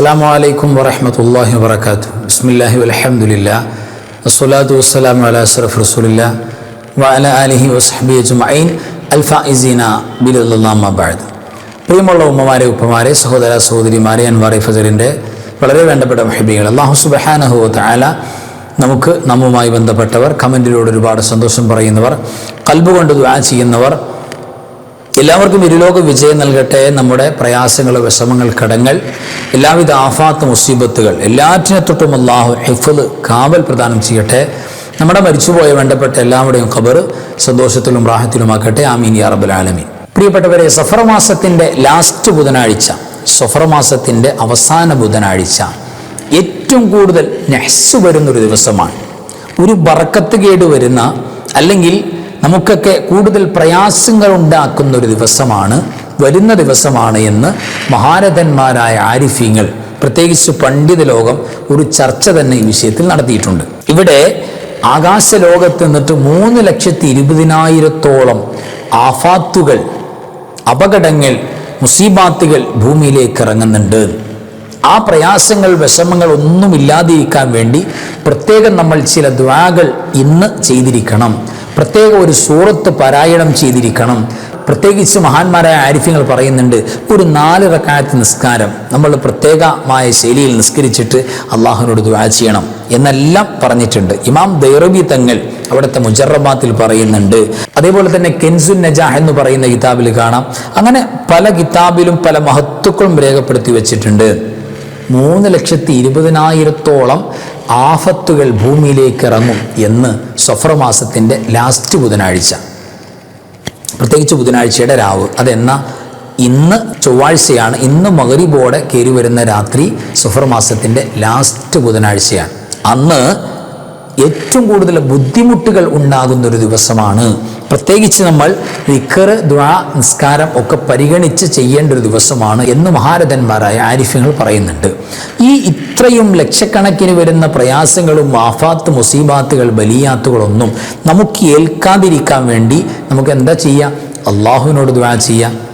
അസ്സാം വലൈക്കും വറഹമത്തല്ലാഹി വാത്തു ബിസ്മില്ലാഹി വലഹമുല്ല വസ്സലാത്തു വസ്സലാം അല അസ്റഫ് റസൂലില്ല. വഅല അലിഹി വസ്ഹബി അജ്മഈൻ. അൽഫായിസീന ബിലുല്ലാമബാദ് പ്രിയമുള്ള ഉമ്മമാരെ ഉപ്പമാരെ സഹോദര സഹോദരിമാരെ അൻവാറെ ഫജറിന്റെ വളരെ വേണ്ടപ്പെട്ട മഹിബികൾ. അള്ളാഹു സുബഹാനഹു താല നമുക്ക് നമ്മുമായി ബന്ധപ്പെട്ടവർ കമന്റിലൂടെ ഒരുപാട് സന്തോഷം പറയുന്നവർ കൽബുകൊണ്ട് ദുആ ചെയ്യുന്നവർ എല്ലാവർക്കും ഇരുലോക വിജയം നൽകട്ടെ. നമ്മുടെ പ്രയാസങ്ങൾ വിഷമങ്ങൾ കടങ്ങൾ എല്ലാവിധ ആഫാത്ത് മുസീബത്തുകൾ എല്ലാറ്റിനെ തൊട്ടും അള്ളാഹു ഹിഫുൽ കാവൽ പ്രദാനം ചെയ്യട്ടെ. നമ്മുടെ മരിച്ചുപോയ വേണ്ടപ്പെട്ട എല്ലാവരുടെയും ഖബർ സന്തോഷത്തിലും റാഹത്തിലുമാക്കട്ടെ. ആമീൻ യാ റബ്ബൽ ആലമീൻ. പ്രിയപ്പെട്ടവരെ സഫർ മാസത്തിന്റെ ലാസ്റ്റ് ബുധനാഴ്ച സഫർ മാസത്തിന്റെ അവസാന ബുധനാഴ്ച ഏറ്റവും കൂടുതൽ നെഹ്സ് വരുന്നൊരു ദിവസമാണ്. ഒരു ബറക്കത്ത് കേട് വരുന്ന അല്ലെങ്കിൽ നമുക്കൊക്കെ കൂടുതൽ പ്രയാസങ്ങൾ ഉണ്ടാക്കുന്ന ഒരു ദിവസമാണ് വരുന്ന ദിവസമാണ് എന്ന് മഹാരഥന്മാരായ ആരിഫീങ്ങൾ പ്രത്യേകിച്ച് പണ്ഡിത ലോകം ഒരു ചർച്ച തന്നെ ഈ വിഷയത്തിൽ നടത്തിയിട്ടുണ്ട്. ഇവിടെ ആകാശ ലോകത്ത് നിന്നിട്ട് മൂന്ന് ലക്ഷത്തി ഇരുപതിനായിരത്തോളം ആഫാത്തുകൾ അപകടങ്ങൾ മുസീബാത്തുകൾ ഭൂമിയിലേക്ക് ഇറങ്ങുന്നുണ്ട്. ആ പ്രയാസങ്ങൾ വിഷമങ്ങൾ ഒന്നും ഇല്ലാതിരിക്കാൻ വേണ്ടി പ്രത്യേകം നമ്മൾ ചില ദ്വാകൾ ഇന്ന് ചെയ്തിരിക്കണം. പ്രത്യേക ഒരു സൂറത്ത് പാരായണം ചെയ്തിരിക്കണം. പ്രത്യേകിച്ച് മഹാന്മാരായ ആരിഫ്യങ്ങൾ പറയുന്നുണ്ട് ഒരു നാല് റക്കായത്ത് നിസ്കാരം നമ്മൾ പ്രത്യേകമായ ശൈലിയിൽ നിസ്കരിച്ചിട്ട് അള്ളാഹുവിനോട് ദുവാ ചെയ്യണം എന്നെല്ലാം പറഞ്ഞിട്ടുണ്ട്. ഇമാം ദൈറബി തങ്ങൾ അവിടുത്തെ മുജറബാത്തിൽ പറയുന്നുണ്ട് അതേപോലെ തന്നെ കെൻസുൻ നജാഹ് എന്ന് പറയുന്ന കിതാബിൽ കാണാം. അങ്ങനെ പല കിതാബിലും പല മഹത്വക്കളും രേഖപ്പെടുത്തി വെച്ചിട്ടുണ്ട്. മൂന്ന് ലക്ഷത്തി ഇരുപതിനായിരത്തോളം ആഫത്തുകൾ ഭൂമിയിലേക്ക് ഇറങ്ങും എന്ന് സഫർ മാസത്തിന്റെ ലാസ്റ്റ് ബുധനാഴ്ച. പ്രത്യേകിച്ച് ബുധനാഴ്ചയുടെ രാവ് അതെന്ന? ഇന്ന് ചൊവ്വാഴ്ചയാണ് ഇന്ന് മകരിബോടെ കയറി വരുന്ന രാത്രി സഫർ മാസത്തിന്റെ ലാസ്റ്റ് ബുധനാഴ്ചയാണ്. അന്ന് ഏറ്റവും കൂടുതൽ ബുദ്ധിമുട്ടുകൾ ഉണ്ടാകുന്നൊരു ദിവസമാണ് പ്രത്യേകിച്ച് നമ്മൾ റിക്കർ ദ്വാ നിസ്കാരം ഒക്കെ പരിഗണിച്ച് ചെയ്യേണ്ട ഒരു ദിവസമാണ് എന്ന് മഹാരഥന്മാരായ ആരിഫ്യങ്ങൾ പറയുന്നുണ്ട്. ഈ ഇത്രയും ലക്ഷക്കണക്കിന് വരുന്ന പ്രയാസങ്ങളും ആഫാത്ത് മുസീബാത്തുകൾ ബലിയാത്തുകളൊന്നും നമുക്ക് ഏൽക്കാതിരിക്കാൻ വേണ്ടി നമുക്ക് എന്താ ചെയ്യാം? അള്ളാഹുവിനോട് ദ്വാ ചെയ്യാം.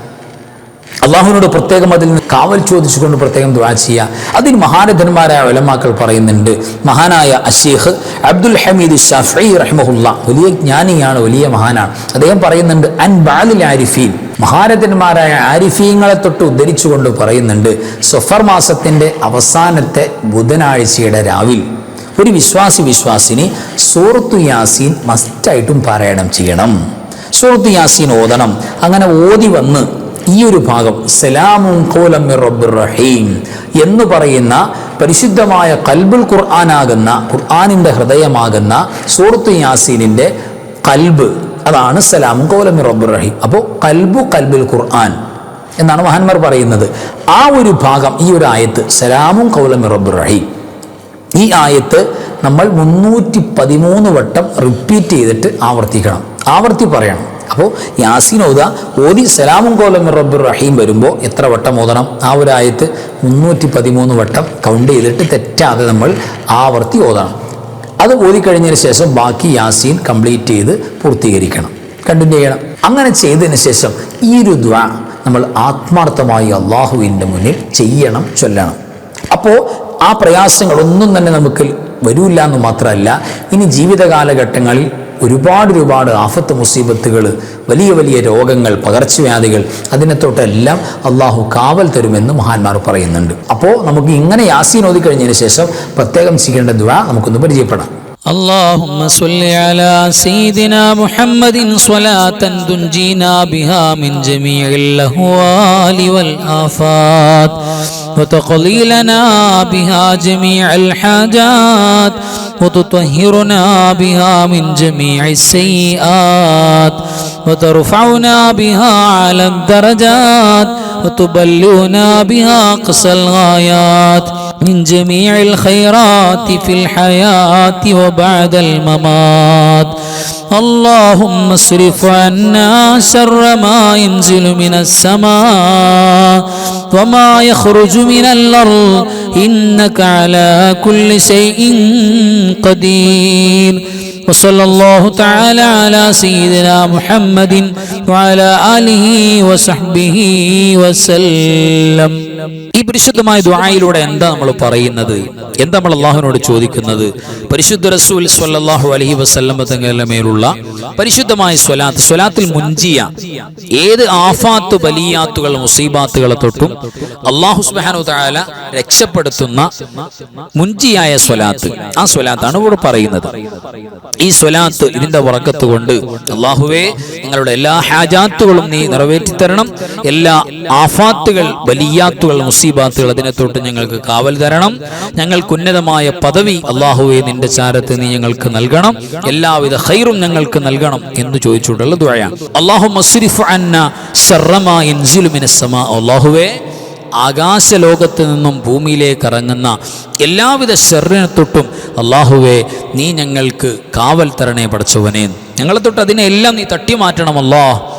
അള്ളാഹുവിനോട് പ്രത്യേകം അതിൽ നിന്ന് കാവൽ ചോദിച്ചുകൊണ്ട് പ്രത്യേകം ദ്വാ ചെയ്യുക. അതിന് മഹാരഥന്മാരായ ഒലമാക്കൾ പറയുന്നുണ്ട് മഹാനായ അഷീഖ് അബ്ദുൽ ഹമീദ് ഷഫി റഹ്മുല്ല വലിയ ജ്ഞാനിയാണ് വലിയ മഹാനാണ്. അദ്ദേഹം പറയുന്നുണ്ട് അൻ ബാലിൽ ആരിഫീൻ. മഹാരഥന്മാരായ ആരിഫീങ്ങളെ തൊട്ട് ഉദ്ധരിച്ചുകൊണ്ട് പറയുന്നുണ്ട് സൊഫർ മാസത്തിന്റെ അവസാനത്തെ ബുധനാഴ്ചയുടെ രാവിൽ ഒരു വിശ്വാസി വിശ്വാസിനി സൂറത്തു യാസീൻ മസ്റ്റായിട്ടും പാരായണം ചെയ്യണം. സൂറത്തു യാസീൻ ഓതണം. അങ്ങനെ ഓതി വന്ന് ഈ ഒരു ഭാഗം സലാമും കോലം റഹീം എന്ന് പറയുന്ന പരിശുദ്ധമായ കൽബുൽ ഖുർആനാകുന്ന ഖുർആാനിന്റെ ഹൃദയമാകുന്ന സൂറത്ത് യാസീനിന്റെ കൽബ് അതാണ് സലാമും കോലം റഹീം അപ്പോൾ കൽബു കൽബുൽ ഖുർആൻ എന്നാണ് മഹാന്മാർ പറയുന്നത്. ആ ഒരു ഭാഗം ഈ ഒരു ആയത്ത് സലാമും കൗലം റഹീം ഈ ആയത്ത് നമ്മൾ മുന്നൂറ്റി പതിമൂന്ന് വട്ടം റിപ്പീറ്റ് ചെയ്തിട്ട് ആവർത്തിക്കണം. ആവർത്തി പറയണം. അപ്പോൾ യാസീൻ ഓത ഓതി സലാമും കോലം റബ്ബുർ റഹീം വരുമ്പോൾ എത്ര വട്ടം ഓതണം? ആ ഒരു ആയത്ത് മുന്നൂറ്റി പതിമൂന്ന് വട്ടം കൗണ്ട് ചെയ്തിട്ട് തെറ്റാതെ നമ്മൾ ആവർത്തി ഓതണം. അത് ഓതിക്കഴിഞ്ഞതിന് ശേഷം ബാക്കി യാസീൻ കംപ്ലീറ്റ് ചെയ്ത് പൂർത്തീകരിക്കണം. കണ്ടിന്യൂ ചെയ്യണം. അങ്ങനെ ചെയ്തതിന് ശേഷം ഈ ഒരു ദ്വാ നമ്മൾ ആത്മാർത്ഥമായി അള്ളാഹുവിന്റെ മുന്നിൽ ചെയ്യണം ചൊല്ലണം. അപ്പോൾ ആ പ്രയാസങ്ങളൊന്നും തന്നെ നമുക്ക് വരൂല്ല എന്ന് മാത്രമല്ല ഇനി ജീവിത കാലഘട്ടങ്ങളിൽ ഒരുപാട് ഒരുപാട് ആഫത്ത് മുസീബത്തുകൾ വലിയ വലിയ രോഗങ്ങൾ പകർച്ചവ്യാധികൾ അതിനെ തൊട്ടെല്ലാം അള്ളാഹു കാവൽ തരുമെന്ന് മഹാന്മാർ പറയുന്നുണ്ട് അപ്പോൾ നമുക്ക് ഇങ്ങനെ യാസീൻ ഓതി കഴിഞ്ഞതിന് ശേഷം പ്രത്യേകം ചെയ്യേണ്ട ദ്വാ നമുക്കൊന്ന് പരിചയപ്പെടാം اللهم صل على سيدنا محمد صلاة تنجينا بها من جميع الأهوال والآفات وتقضي لنا بها جميع الحاجات وتطهرنا بها من جميع السيئات وترفعنا بها على الدرجات وتبلغنا بها قصى الغايات من جميع الخيرات في الحياة وبعد الممات. اللهم اصرف عنا شر ما ينزل من السماء وما يخرج من الأرض إنك على كل شيء قدير وصلى الله تعالى على سيدنا محمد وعلى آله وصحبه وسلم ഈ പരിശുദ്ധമായ ദ്വായിലൂടെ എന്താ നമ്മൾ പറയുന്നത് എന്താ നമ്മൾ അള്ളാഹുവിനോട് ചോദിക്കുന്നത് പരിശുദ്ധ റസൂൽ സ്വല്ലല്ലാഹു അലൈഹി വസല്ലം തങ്ങളുടെ മേലുള്ള പരിശുദ്ധമായ സ്വലാത്ത് സ്വലാത്തിൽ മുഞ്ചിയ ഏത് ആഫാത്ത് ബലിയാത്തുകൾ മുസീബാത്തുകളെ തൊട്ടും അള്ളാഹു സുബ്ഹാനഹു തആല രക്ഷപ്പെടുത്തുന്ന മുഞ്ചിയായ സ്വലാത്ത്. ആ സ്വലാത്താണ് ഇവിടെ പറയുന്നത്. ഈ സ്വലാത്ത് ഇതിന്റെ ഉറക്കത്ത് കൊണ്ട് അള്ളാഹുവേ നിങ്ങളുടെ എല്ലാ ഹാജാത്തുകളും നീ നിറവേറ്റി തരണം എല്ലാ ആഫാത്തുകൾ വലിയാത്തുകൾ മുസീബാത്തുകൾ അതിനെ തൊട്ട് ഞങ്ങൾക്ക് കാവൽ തരണം. ഞങ്ങൾക്ക് ഉന്നതമായ പദവി അള്ളാഹുവെ നിന്റെ ചാരത്ത് നീ ഞങ്ങൾക്ക് നൽകണം. എല്ലാവിധ ഹൈറും ഞങ്ങൾക്ക് നൽകണം എന്ന് ചോദിച്ചുകൊണ്ടുള്ള ദുഴയാണ് അള്ളാഹു അള്ളാഹുവേ ആകാശലോകത്ത് നിന്നും ഭൂമിയിലേക്ക് ഇറങ്ങുന്ന എല്ലാവിധ ശരീരനെ തൊട്ടും അള്ളാഹുവെ നീ ഞങ്ങൾക്ക് കാവൽ തരണേ പഠിച്ചവനെ ഞങ്ങളെ തൊട്ട് അതിനെല്ലാം നീ തട്ടി മാറ്റണമല്ലോ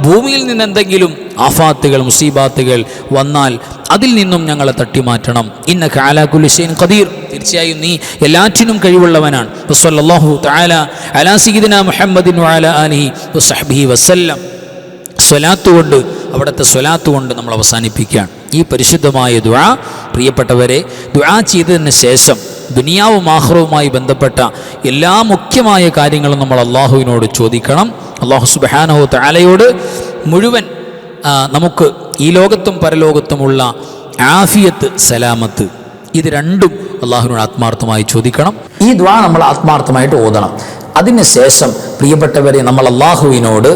ഭൂമിയിൽ നിന്ന് എന്തെങ്കിലും ആഫാത്തുകൾ മുസീബാത്തുകൾ വന്നാൽ അതിൽ നിന്നും ഞങ്ങളെ തട്ടി മാറ്റണം ഇന്ന കാലാകുലിസൈൻ ഖദീർ. തീർച്ചയായും നീ എല്ലാറ്റിനും കഴിവുള്ളവനാണ്. അലാ മുഹമ്മദിൻ അലി വസല്ലം. സ്വലാത്ത് കൊണ്ട് അവിടുത്തെ സ്വലാത്ത് കൊണ്ട് നമ്മൾ അവസാനിപ്പിക്കുകയാണ്. ഈ പരിശുദ്ധമായ ദുആ പ്രിയപ്പെട്ടവരെ ദുആ ചെയ്തതിന് ശേഷം ദുനിയാവും ആഹ്റവുമായി ബന്ധപ്പെട്ട എല്ലാ മുഖ്യമായ കാര്യങ്ങളും നമ്മൾ അള്ളാഹുവിനോട് ചോദിക്കണം. അള്ളാഹു സുബാനഹു താലയോട് മുഴുവൻ നമുക്ക് ഈ ലോകത്തും പരലോകത്തുമുള്ള ആഫിയത്ത് സലാമത്ത് ഇത് രണ്ടും അള്ളാഹുവിനോട് ആത്മാർത്ഥമായി ചോദിക്കണം. ഈ ദ്വാ നമ്മൾ ആത്മാർത്ഥമായിട്ട് ഓതണം. അതിനുശേഷം പ്രിയപ്പെട്ടവരെ നമ്മൾ അള്ളാഹുവിനോട്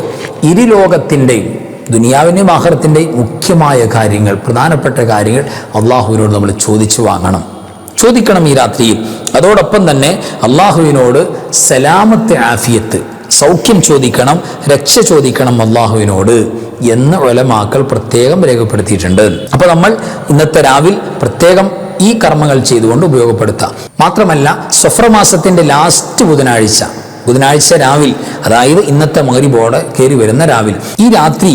ഇരുലോകത്തിന്റെയും ദുനിയാവിന്റെയും ആഹ്റത്തിന്റെയും മുഖ്യമായ കാര്യങ്ങൾ പ്രധാനപ്പെട്ട കാര്യങ്ങൾ അള്ളാഹുവിനോട് നമ്മൾ ചോദിച്ചു വാങ്ങണം. ചോദിക്കണം ഈ രാത്രിയിൽ. അതോടൊപ്പം തന്നെ അള്ളാഹുവിനോട് സലാമത്തെ ആഫിയത്ത് സൗഖ്യം ചോദിക്കണം രക്ഷ ചോദിക്കണം അള്ളാഹുവിനോട് എന്ന് ഒലമാക്കൾ പ്രത്യേകം രേഖപ്പെടുത്തിയിട്ടുണ്ട്. അപ്പോൾ നമ്മൾ ഇന്നത്തെ രാവിൽ പ്രത്യേകം ഈ കർമ്മങ്ങൾ ചെയ്തുകൊണ്ട് ഉപയോഗപ്പെടുത്താം. മാത്രമല്ല സഫർ മാസത്തിന്റെ ലാസ്റ്റ് ബുധനാഴ്ച ബുധനാഴ്ച രാവിൽ അതായത് ഇന്നത്തെ മകരിബോടെ കയറി വരുന്ന രാവിൽ ഈ രാത്രി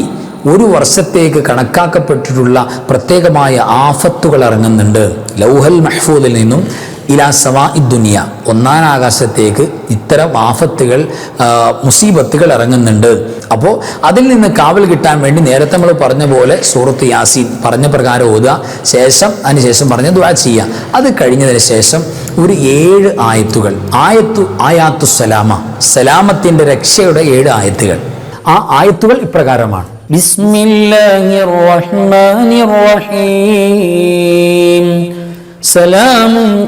ഒരു വർഷത്തേക്ക് കണക്കാക്കപ്പെട്ടിട്ടുള്ള പ്രത്യേകമായ ആഫത്തുകൾ ഇറങ്ങുന്നുണ്ട് ലൗഹൽ മഹ്ഫൂദിൽ നിന്നും ഇലാ സവാ ഇദ്ദുനിയ ഒന്നാം ആകാശത്തേക്ക് ഇത്തരം ആഫത്തുകൾ മുസീബത്തുകൾ ഇറങ്ങുന്നുണ്ട്. അപ്പോൾ അതിൽ നിന്ന് കാവൽ കിട്ടാൻ വേണ്ടി നേരത്തെ നമ്മൾ പറഞ്ഞ പോലെ സൂറത്ത് യാസീൻ പറഞ്ഞ പ്രകാരം ഓതുക. ശേഷം അതിനുശേഷം പറഞ്ഞ ദ്വാ ചെയ്യുക. അത് കഴിഞ്ഞതിന് ശേഷം ഒരു ഏഴ് ആയത്തുകൾ. ആയത്തു ആയാത്തു സലാമ. സലാമത്തിന്റെ രക്ഷയുടെ ഏഴ് ആയത്തുകൾ. ആ ആയത്തുകൾ ഇപ്രകാരമാണ്. ബിസ്മില്ലാഹിർ റഹ്മാനിർ റഹീം. സലാം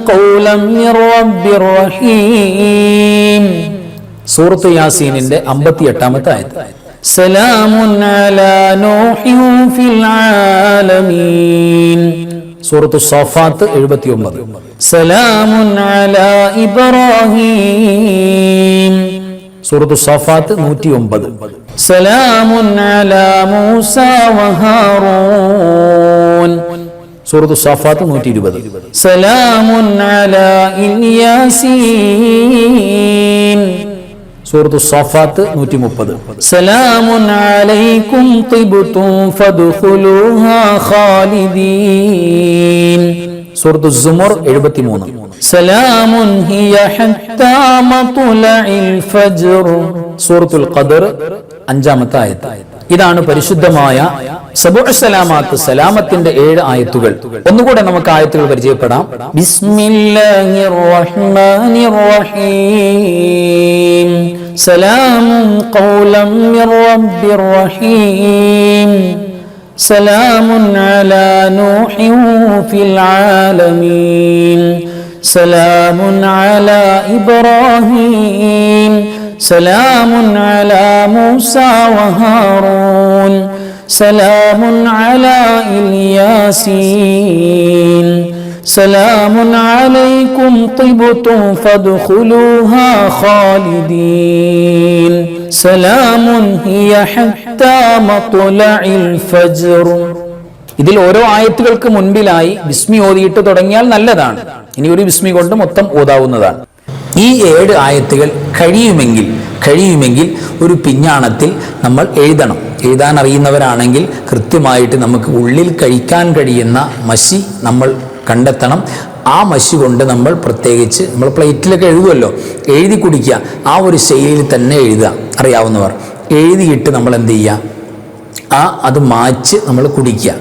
സൂറത്ത് യാസീനിന്റെ അമ്പത്തി എട്ടാമത്തെ ആയത് സൂറത്ത് സോഫാത്ത് എഴുപത്തി ഒമ്പത് ഇബ്രാഹിം. സൂറത്ത് സോഫാത്ത് നൂറ്റി ഒമ്പത് സലാമുൻ മൂസ വഹാറൂൻ സൂറത്ത് സാഫാത്ത് നൂറ്റി ഇരുപത് സൂറത്ത് സാഫാത്ത് നൂറ്റി മുപ്പത് സൂറത്ത് സുമർ എഴുപത്തി മൂന്ന് സൂറത്തുൽ ഖദർ അഞ്ചാമത്തെ ആയത്ത്. ഇതാണ് പരിശുദ്ധമായ സബു സലാമാത്ത് സലാമത്തിന്റെ ഏഴ് ആയത്തുകൾ ഒന്നുകൂടെ നമുക്ക് ആയത്തുകൾ പരിചയപ്പെടാം بسم الله الرحمن الرحيم سلام قولا من رب رحيم سلام على نوح في العالمين سلام على إبراهيم سلام على موسى وهارون سلام على الياسين سلام عليكم طبتم فادخلوها خالدين سلام هي حتى مطلع الفجر ഇതിൽ ഓരോ ആയത്തുകൾക്ക് മുൻപിലായി ബിസ്മി ഓതിയിട്ട് തുടങ്ങിയാൽ നല്ലതാണ് ഇനി ഒരു ബിസ്മി കൊണ്ട് മൊത്തം ഓതാവുന്നതാണ് ഈ ഏഴ് ആയത്തുകൾ കഴിയുമെങ്കിൽ കഴിയുമെങ്കിൽ ഒരു പിഞ്ഞാണത്തിൽ നമ്മൾ എഴുതണം. എഴുതാൻ അറിയുന്നവരാണെങ്കിൽ കൃത്യമായിട്ട് നമുക്ക് ഉള്ളിൽ കഴിക്കാൻ കഴിയുന്ന മഷി നമ്മൾ കണ്ടെത്തണം. ആ മഷി കൊണ്ട് നമ്മൾ പ്രത്യേകിച്ച് നമ്മൾ പ്ലേറ്റിലൊക്കെ എഴുതുമല്ലോ എഴുതി കുടിക്കുക. ആ ഒരു ശൈലിയിൽ തന്നെ എഴുതുക. അറിയാവുന്നവർ. എഴുതിയിട്ട് നമ്മൾ എന്ത് ചെയ്യുക? ആ അത് മാച്ച് നമ്മൾ കുടിക്കുക.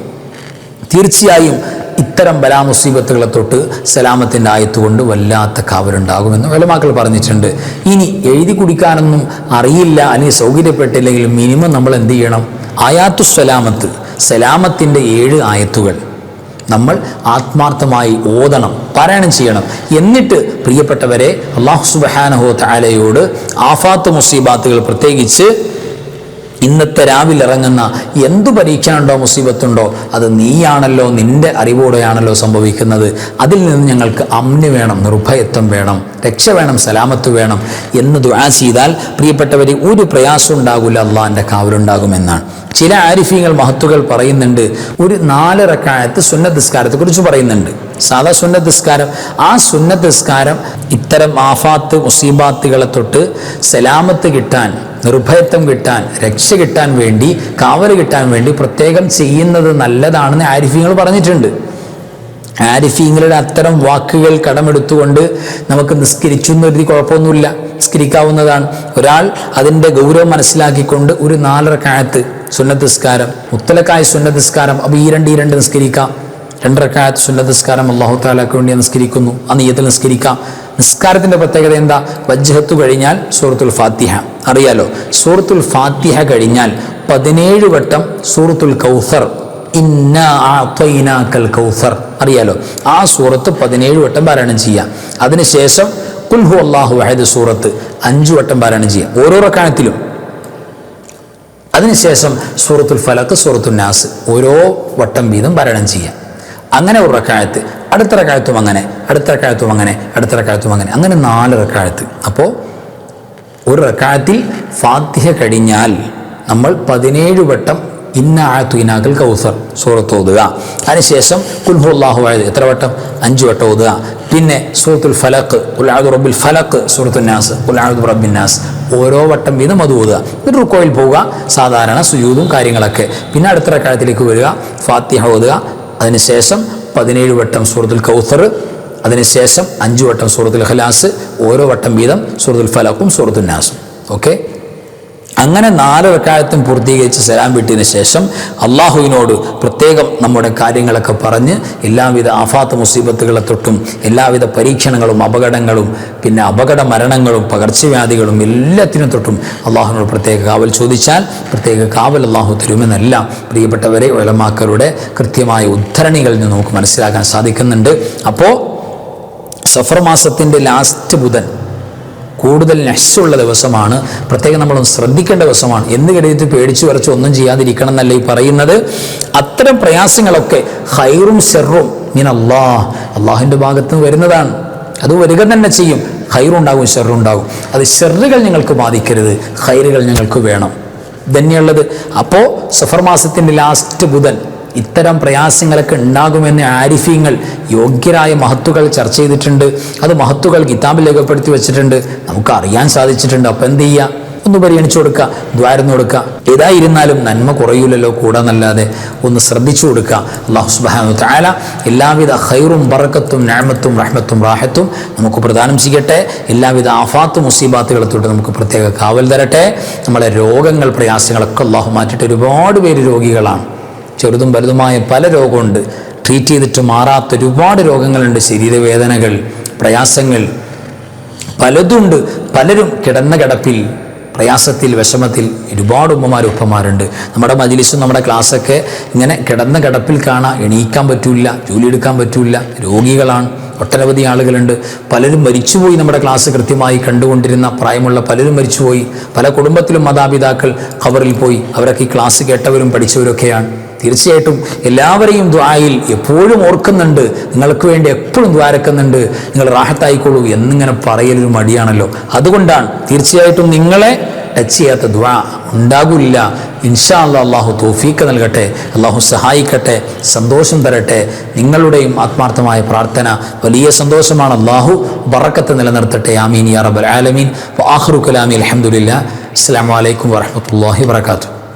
തീർച്ചയായും ഇത്തരം ബലാമുസീബത്തുകളെ തൊട്ട് സലാമത്തിന്റെ ആയത്തുകൊണ്ട് വല്ലാത്ത കാവലുണ്ടാകുമെന്ന് വലമാക്കൾ പറഞ്ഞിട്ടുണ്ട്. ഇനി എഴുതി കുടിക്കാനൊന്നും അറിയില്ല അല്ലെങ്കിൽ സൗകര്യപ്പെട്ടില്ലെങ്കിൽ മിനിമം നമ്മൾ എന്ത് ചെയ്യണം? ആയാത്തു സലാമത്ത് സലാമത്തിന്റെ ഏഴ് ആയത്തുകൾ നമ്മൾ ആത്മാർത്ഥമായി ഓതണം പാരായണം ചെയ്യണം. എന്നിട്ട് പ്രിയപ്പെട്ടവരെ അള്ളാഹു സുബഹാനഹോ താലയോട് ആഫാത്ത് മുസീബാത്തുകൾ പ്രത്യേകിച്ച് ഇന്നത്തെ രാവിലെ ഇറങ്ങുന്ന എന്തു പരീക്ഷണുണ്ടോ മുസീബത്തുണ്ടോ അത് നീയാണല്ലോ നിന്റെ അറിവോടെയാണല്ലോ സംഭവിക്കുന്നത്. അതിൽ നിന്ന് ഞങ്ങൾക്ക് അമ്ന് വേണം നിർഭയത്വം വേണം രക്ഷ വേണം സലാമത്ത് വേണം എന്ന് ദുആ ചെയ്താൽ പ്രിയപ്പെട്ടവർ ഒരു പ്രയാസം ഉണ്ടാകില്ല അള്ളാഹിന്റെ കാവലുണ്ടാകുമെന്നാണ്. ചില ആരിഫീങ്ങൾ മഹത്തുകൾ പറയുന്നുണ്ട് ഒരു നാല് റക്കായത്ത് സുന്നത്ത് നിസ്കാരത്തെ കുറിച്ച് പറയുന്നുണ്ട്. സാധാ സുന്നത്ത് നിസ്കാരം ആ സുന്നത്ത് ഇത്തരം ആഫാത്ത് മുസീബാത്തുകളെ തൊട്ട് സലാമത്ത് കിട്ടാൻ നിർഭയത്വം കിട്ടാൻ രക്ഷ കിട്ടാൻ വേണ്ടി കാവൽ കിട്ടാൻ വേണ്ടി പ്രത്യേകം ചെയ്യുന്നത് നല്ലതാണെന്ന് ആരിഫീങ്ങൾ പറഞ്ഞിട്ടുണ്ട്. ആരിഫീങ്ങളുടെ അത്തരം വാക്കുകൾ കടമെടുത്തുകൊണ്ട് നമുക്ക് നിസ്കരിച്ചു എന്നൊരു കുഴപ്പമൊന്നുമില്ല. നിസ്കരിക്കാവുന്നതാണ്. ഒരാൾ അതിന്റെ ഗൗരവം മനസ്സിലാക്കിക്കൊണ്ട് ഒരു നാലര കാലത്ത് സുന്നത്തിസ്കാരം മുത്തലക്കായ സുന്നത്തിസ്കാരം അപ്പോൾ ഈ രണ്ട് ഈ രണ്ട് നിസ്കരിക്കാം. രണ്ടരക്കാലത്ത് സുന്നതസ്കാരം അള്ളാഹു താലാക്ക് വേണ്ടി നിസ്കരിക്കുന്നു. ആ നീയത്തിൽ നിസ്കരിക്കാം. നിസ്കാരത്തിന്റെ പ്രത്യേകത എന്താ? വജ്ജഹത്ത് കഴിഞ്ഞാൽ സൂറത്തുൽ ഫാത്തിഹ. അറിയാലോ? സൂറത്തുൽ ഫാത്തിഹ കഴിഞ്ഞാൽ പതിനേഴ് വട്ടം സൂറത്തുൽ കൗസർ. ഇന്ന ആത്വൈനാക്കൽ കൗസർ. അറിയാലോ? ആ സൂറത്ത് പതിനേഴ് വട്ടം പാരായണം ചെയ്യാം. അതിനുശേഷം കുൽഹു അള്ളാഹു വഹദ് സൂറത്ത് അഞ്ചു വട്ടം പാരായണം ചെയ്യാം. ഓരോ റക്കാനത്തിലും അതിനുശേഷം സൂറത്തുൽ ഫലക്ക് സൂറത്തുൽ നാസ്. ഓരോ വട്ടം വീതം പാരായണം ചെയ്യാം. അങ്ങനെ ഒരു റക്കായത്ത്. അടുത്ത റക്കായത്തും അങ്ങനെ അടുത്ത റക്കായത്തും അങ്ങനെ അടുത്ത റക്കായത്തും അങ്ങനെ. അങ്ങനെ നാല് റക്കായത്ത്. അപ്പോൾ ഒരു റക്കായത്തിൽ ഫാത്തിഹ കഴിഞ്ഞാൽ നമ്മൾ പതിനേഴ് വട്ടം ഇന്ന ആഴത്തു ഇനാക്കൽ കൗസർ സൂറത്ത് ഓതുക. അതിനുശേഷം കുൽഹുല്ലാഹു ആയത് എത്ര വട്ടം? അഞ്ച് വട്ടം ഓതുക. പിന്നെ സൂറത്തുൽ ഫലക്ക് ഉലാദു റബ്ബിൽ ഫലക്ക് സൂറത്തുൽ നാസ് ഉലാദു റബ്ബിൻ നാസ്. ഓരോ വട്ടം വീതം അത് ഓതുക. എന്നിട്ട് റുക്കോയിൽ പോവുക. സാധാരണ സുയൂതും കാര്യങ്ങളൊക്കെ. പിന്നെ അടുത്ത റക്കായത്തിലേക്ക് വരിക. ഫാത്തിഹ ഓതുക. അതിനുശേഷം പതിനേഴ് വട്ടം സൂറത്തുൽ കൗസർ അതിനുശേഷം അഞ്ച് വട്ടം സൂറത്തുൽ ഖലാസ് ഓരോ വട്ടം വീതം സൂറത്തുൽ ഫലക്കും സൂറത്തുൽ നാസും. ഓക്കെ അങ്ങനെ നാല് വക്കാലത്തും പൂർത്തീകരിച്ച് സലാം വിട്ടതിന് ശേഷം അള്ളാഹുവിനോട് പ്രത്യേകം നമ്മുടെ കാര്യങ്ങളൊക്കെ പറഞ്ഞ് എല്ലാവിധ ആഫാത്ത് മുസീബത്തുകളെ തൊട്ടും എല്ലാവിധ പരീക്ഷണങ്ങളും അപകടങ്ങളും പിന്നെ അപകട മരണങ്ങളും പകർച്ചവ്യാധികളും എല്ലാത്തിനും തൊട്ടും അള്ളാഹുവിനോട് പ്രത്യേക കാവൽ ചോദിച്ചാൽ പ്രത്യേക കാവൽ അള്ളാഹു തരുമെന്നല്ല. പ്രിയപ്പെട്ടവരെ ഒലമാക്കരുടെ കൃത്യമായ ഉദ്ധരണികളിൽ നിന്ന് നമുക്ക് മനസ്സിലാക്കാൻ സാധിക്കുന്നുണ്ട്. അപ്പോൾ സഫർ മാസത്തിന്റെ ലാസ്റ്റ് ബുധൻ കൂടുതൽ നശുള്ള ദിവസമാണ്. പ്രത്യേകം നമ്മൾ ശ്രദ്ധിക്കേണ്ട ദിവസമാണ്. എന്ന് കരുതിയിട്ട് പേടിച്ചു വരച്ച് ഒന്നും ചെയ്യാതിരിക്കണം എന്നല്ല ഈ പറയുന്നത്. അത്തരം പ്രയാസങ്ങളൊക്കെ ഹൈറും ഷെറും മീൻ അള്ളാഹ് അള്ളാഹിന്റെ ഭാഗത്ത് നിന്ന് വരുന്നതാണ്. അത് വരിക തന്നെ ചെയ്യും. ഹൈറുണ്ടാകും ഷെറുണ്ടാകും അത് ഷെറുകൾ ഞങ്ങൾക്ക് ബാധിക്കരുത്. ഹൈറുകൾ ഞങ്ങൾക്ക് വേണം. തന്നെയുള്ളത് അപ്പോൾ സഫർ മാസത്തിന്റെ ലാസ്റ്റ് ബുധൻ ഇത്തരം പ്രയാസങ്ങളൊക്കെ ഉണ്ടാകുമെന്ന് ആരിഫീങ്ങൾ യോഗ്യരായ മഹത്തുകൾ ചർച്ച ചെയ്തിട്ടുണ്ട്. അത് മഹത്തുകൾ കിതാബിൽ രേഖപ്പെടുത്തി വെച്ചിട്ടുണ്ട്. നമുക്ക് അറിയാൻ സാധിച്ചിട്ടുണ്ട്. അപ്പം എന്ത് ചെയ്യുക ഒന്ന് പരിഗണിച്ചു കൊടുക്കുക ദ്വാരം കൊടുക്കുക ഏതായിരുന്നാലും നന്മ കുറയൂലല്ലോ കൂടാന്നല്ലാതെ. ഒന്ന് ശ്രദ്ധിച്ചു കൊടുക്കുക അള്ളാഹു സുബാനു താല എല്ലാവിധ ഹൈറും ബറക്കത്തും ഞാമത്തും റഹ്മത്തും റാഹത്തും നമുക്ക് പ്രദാനം ചെയ്യട്ടെ. എല്ലാവിധ ആഫാത്തും മുസീബാത്തുകളെ തൊട്ട് നമുക്ക് പ്രത്യേക കാവൽ തരട്ടെ. നമ്മളെ രോഗങ്ങൾ പ്രയാസങ്ങളൊക്കെ അള്ളാഹു മാറ്റിയിട്ട് ഒരുപാട് പേര് രോഗികളാണ്. ചെറുതും വലുതുമായ പല രോഗമുണ്ട്. ട്രീറ്റ് ചെയ്തിട്ട് മാറാത്ത ഒരുപാട് രോഗങ്ങളുണ്ട്. ശരീരവേദനകൾ പ്രയാസങ്ങൾ. പലതുണ്ട്. പലരും കിടന്ന കിടപ്പിൽ പ്രയാസത്തിൽ വിഷമത്തിൽ ഒരുപാട് ഉമ്മമാർ ഉപ്പമാരുണ്ട്. നമ്മുടെ മജിലിസും നമ്മുടെ ക്ലാസ്സൊക്കെ ഇങ്ങനെ കിടന്ന കിടപ്പിൽ കാണാൻ എണീക്കാൻ പറ്റില്ല ജോലി എടുക്കാൻ പറ്റില്ല രോഗികളാണ് ഒട്ടനവധി ആളുകളുണ്ട്. പലരും മരിച്ചുപോയി നമ്മുടെ ക്ലാസ് കൃത്യമായി കണ്ടുകൊണ്ടിരുന്ന പ്രായമുള്ള പലരും മരിച്ചുപോയി. പല കുടുംബത്തിലും മാതാപിതാക്കൾ ഖബറിൽ പോയി. അവരൊക്കെ ഈ ക്ലാസ് കേട്ടവരും പഠിച്ചവരൊക്കെയാണ്. തീർച്ചയായിട്ടും എല്ലാവരെയും ദ്വായിൽ എപ്പോഴും ഓർക്കുന്നുണ്ട്. നിങ്ങൾക്ക് വേണ്ടി എപ്പോഴും ദ്വാരക്കുന്നുണ്ട്. നിങ്ങൾ റാഹത്തായിക്കോളൂ എന്നിങ്ങനെ പറയലൊരു മടിയാണല്ലോ. അതുകൊണ്ടാണ് തീർച്ചയായിട്ടും നിങ്ങളെ ടച്ച് ചെയ്യാത്ത ദ്വാ ഉണ്ടാകില്ല. ഇൻഷാ അല്ലാ അള്ളാഹു തോഫീക്ക് നൽകട്ടെ അള്ളാഹു സഹായിക്കട്ടെ സന്തോഷം തരട്ടെ. നിങ്ങളുടെയും ആത്മാർത്ഥമായ പ്രാർത്ഥന വലിയ സന്തോഷമാണ്. അള്ളാഹു ബറക്കത്ത് നിലനിർത്തട്ടെ. ആമീൻ യാ റബ്ബൽ ആലമീൻ. ആഹ്റു കലാമി അലഹമുല്ല അസ്സാം വലൈക്കും വാഹമത്തല്ലാഹി വാത്തു